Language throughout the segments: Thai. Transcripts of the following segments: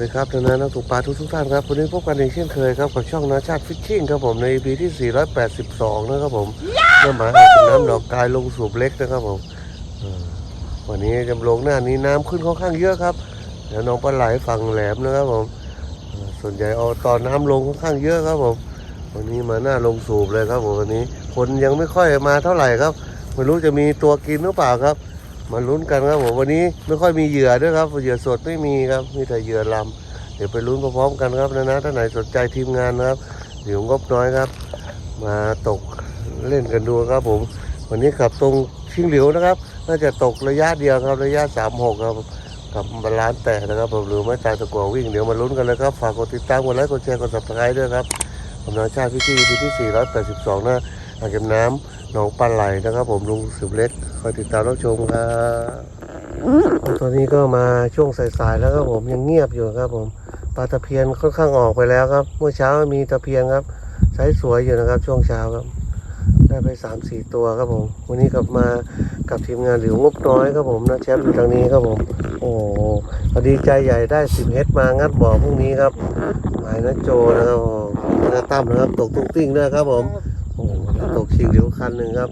ดีครับท่านนักตกปลาทุกทุกๆท่านครับวันนี้พบกันอีกเช่นเคยครับกับช่องนาชาติฟิชชิ่งครับผมใน EP ที่ 482 นะครับผมเมื่อหมายหากินน้ำดอกกายลงสูบเล็กนะครับผมเออวันนี้จำลงหน้านี้น้ำขึ้นค่อนข้างเยอะครับเดี๋ยวน้องปลาไหลฝั่งแหลมนะครับผมเออส่วนใหญ่เอาตอนน้ำลงค่อนข้างเยอะครับผมวันนี้มาหน้าลงสูบเลยครับผมวันนี้คนยังไม่ค่อยมาเท่าไหร่ครับไม่รู้จะมีตัวกินหรือเปล่าครับ มาลุ้นกันครับผมวันนี้ไม่ค่อยมีเหยื่อด้วยครับเหยื่อสดไม่มีครับมีแต่เหยื่อลำเดี๋ยวไปลุ้นพร้อมกันครับนะนะท่านไหนสนใจทีมงานนะครับเดี๋ยวงบน้อยครับ มาตกเล่นกันดูครับผม วันนี้ขับตรงชิงเหลียวนะครับ น่าจะตกระยะเดียวครับระยะ36ครับกับบาลานซ์แต่นะครับผมหรือไม่ตายตะกัววิ่งเดี๋ยวมาลุ้นกันเลยครับฝากกดติดตามกดไลค์กดแชร์กด subscribe ด้วยครับกำลังชาติพิธีที่ที่482นะ อ่างเก็บน้ำหนองปลาไหลนะครับ ผมลุงสืบเล็กคอยติดตามรับชมครับตอนนี้ก็มาช่วงสายๆแล้วครับผมยังเงียบอยู่ครับผมปลาตะเพียนค่อนข้างออกไปแล้วครับ เมื่อเช้ามีตะเพียนครับไซส์สวยอยู่นะครับ ช่วงเช้าครับ ได้ไปสามสี่ตัวครับผม วันนี้กลับมากับทีมงานหลิวงบน้อยครับผมนะแชมป์อยู่ทางนี้ครับผม โอ้พอดีใจใหญ่ได้สิบเฮดมางัดบ่อพรุ่งนี้ครับหมายนะโจนะครับผมนาตั้มนะครับตกตุ้งติ้งด้วยครับผมโอ้โห ตกชิงเหลียวคันหนึ่งครับ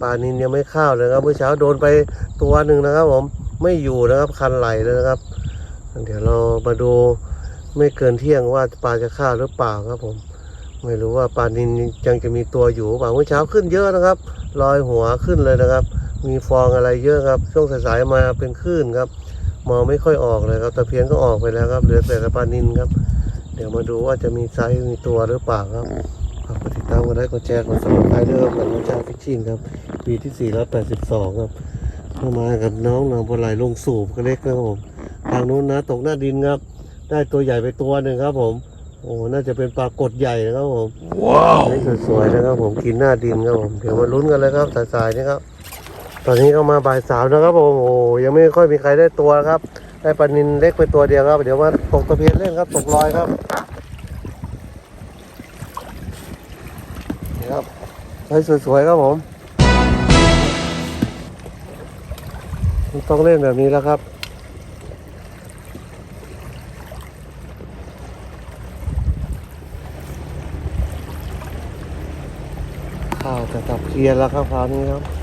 ปลานินยังไม่ข้าวเลยครับเมื่อเช้าโดนไปตัวหนึ่งนะครับ ผมไม่อยู่นะครับคันไหลเลยนะครับ เดี๋ยวเรามาดูไม่เกินเที่ยงว่าปลาจะข้าวหรือเปล่าครับ ผม ไม่รู้ว่าปลานินยังจะมีตัวอยู่เปล่าเมื่อเช้าขึ้นเยอะนะครับลอยหัวขึ้นเลยนะครับ มีฟองอะไรเยอะครับ ช่วงสายๆมาเป็นคลื่นครับมองไม่ค่อยออกเลยครับตะเพียนก็ออกไปแล้วครับเหลือแต่ปลานินครับ เดี๋ยวมาดูว่าจะมีไซส์มีตัวหรือเปล่าครับ ติดตามกดไลค์กดแชร์กดซับสไครต์ด้วยครับกับน้องชาฟิชชิ่งครับปีที่ 482 ครับเข้ามากับน้องนางบัวไหลลงสูบก็เล็กนะครับผมทางนู้นนะตกหน้าดินครับ ได้ตัวใหญ่ไปตัวหนึ่งครับผม โอ้น่าจะเป็นปลากดใหญ่นะครับผมว้าวนี่สวยๆนะครับผมกินหน้าดินครับผมเดี๋ยวมาลุ้นกันเลยครับสายๆนี่ครับตอนนี้ก็มาบ่ายสามนะครับผมโอ้ยังไม่ค่อยมีใครได้ตัวครับ ได้ปลานินเล็กไปตัวเดียวครับ เดี๋ยวมาตกตะเพียนเล่นครับตกลอยครับนี่ครับใช้ สวยๆครับผมมันต้องเล่นแบบนี้แล้วครับ ข้าวแต่ตะเพียนแล้วครับคราวนี้ครับ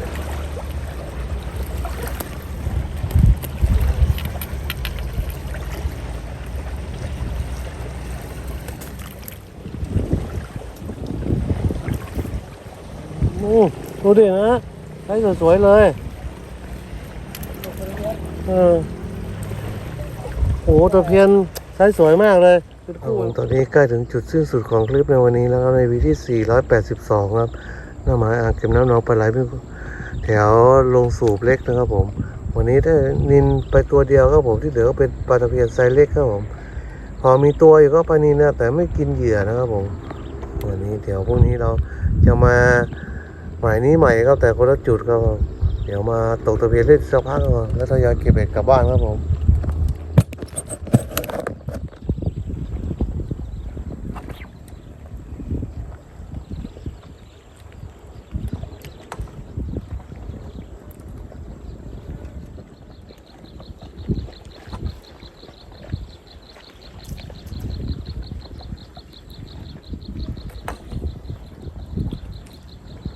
ดูดินะใช้สวยๆเลย เออโอ้ตะเพียนใช้สวยมากเลยตอนนี้ใกล้ถึงจุดสิ้นสุดของคลิปในวันนี้แล้วครับในวีที่ 482 ครับหน้าหมายอ่างเก็บน้ำหนองปลาไหลเป็นแถวลงสูบเล็กนะครับผม วันนี้ได้นินไปตัวเดียวครับผมที่เหลือก็เป็นปลาตะเพียนไซส์เล็กครับผม พอมีตัวอยู่ก็ปลานินนะแต่ไม่กินเหยื่อนะครับผม วันนี้เดี๋ยวพรุ่งนี้เราจะมา หมายนี้ใหม่ครับแต่คนละจุดครับผมเดี๋ยวมาตกตะเพียนเล่นสักพักก่อนแล้วทยอยเก็บเบ็ดกลับบ้านครับผม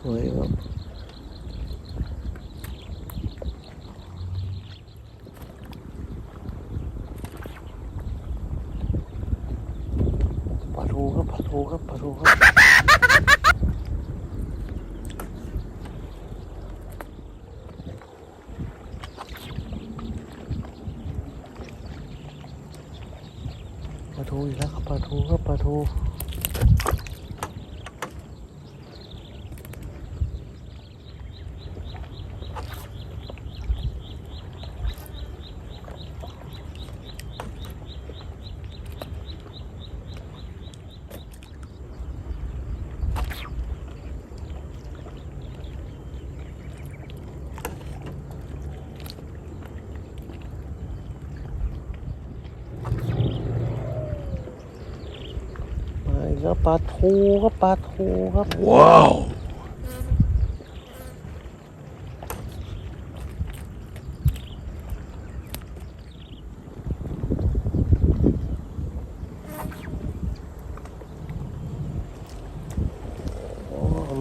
สวยครับปลาทูครับปลา ทูครับปลาทูครับปลาทูอยู่แล้วครับปลาทูครับปลาทู ครับปลาทูครับปลาทูครับ ว้าว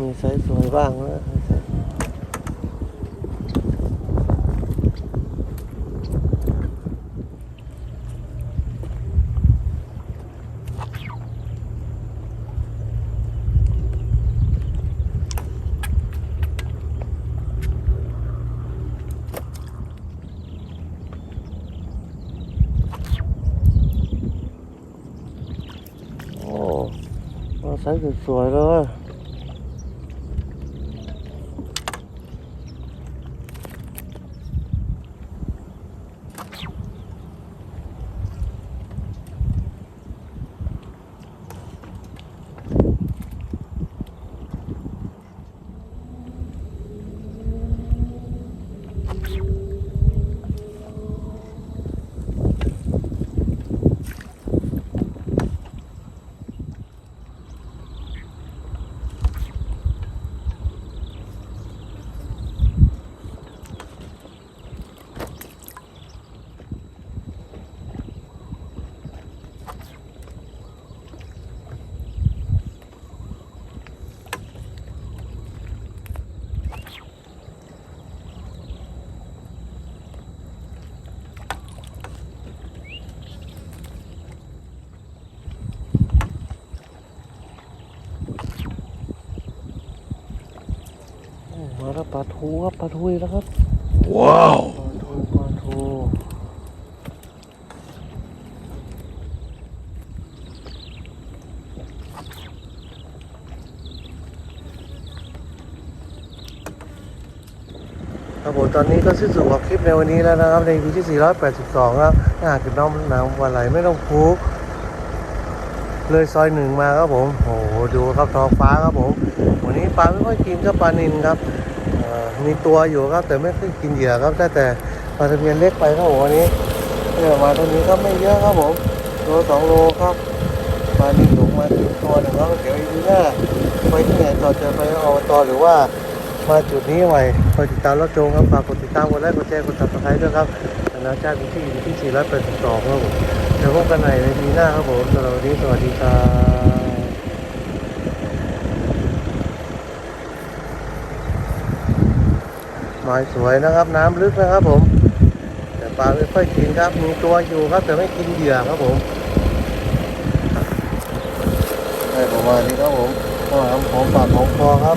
มีไซส์สวยบ้างนะ ใช้สวยๆเลย มาแล้วปลาทูครับปลาทูอีกแล้วครับ ว้าวปลาทูปลาทูครับผมตอนนี้ก็สิ้นสุดของคลิปในวันนี้แล้วนะครับ ในวีที่ 482 ครับถ้าหากน้องน้ำวันไหลไม่ต้องพูกเลยซอยหนึ่งมาครับผม โอ้โห ดูครับท้องฟ้าครับผม วันนี้ปลาไม่ค่อยกินครับปลานินครับเอ่อ มีตัวอยู่ครับ แต่ไม่ค่อยกินเหยื่อครับแต่ปลาตะเพียนเล็กไปครับผมวันนี้เนี่ยมาตรงนี้ก็ไม่เยอะครับผมโลสองโลครับปลานินหลุมมาถึงตัวหนึ่งครับเดี๋ยวอีพีหน้าไปที่ไหนต่อจะไปอบตหรือว่ามาจุดนี้ใหม่คอยติดตามรับชมครับฝากกดติดตามกดไลค์กดแชร์กดซับสไครต์ด้วยครับนาชาติที่อยู่ที่482ครับผมเดี๋ยวพบกันใหม่ในปีหน้าครับผมสำหรับวันนี้สวัสดีครับ หมายสวยนะครับ น้ำลึกนะครับผม แต่ปลาไม่ค่อยกินครับ มีตัวอยู่ครับ แต่ไม่กินเหยื่อครับผมได้ประมาณนี้ครับผมก็ทำของปากของคอครับ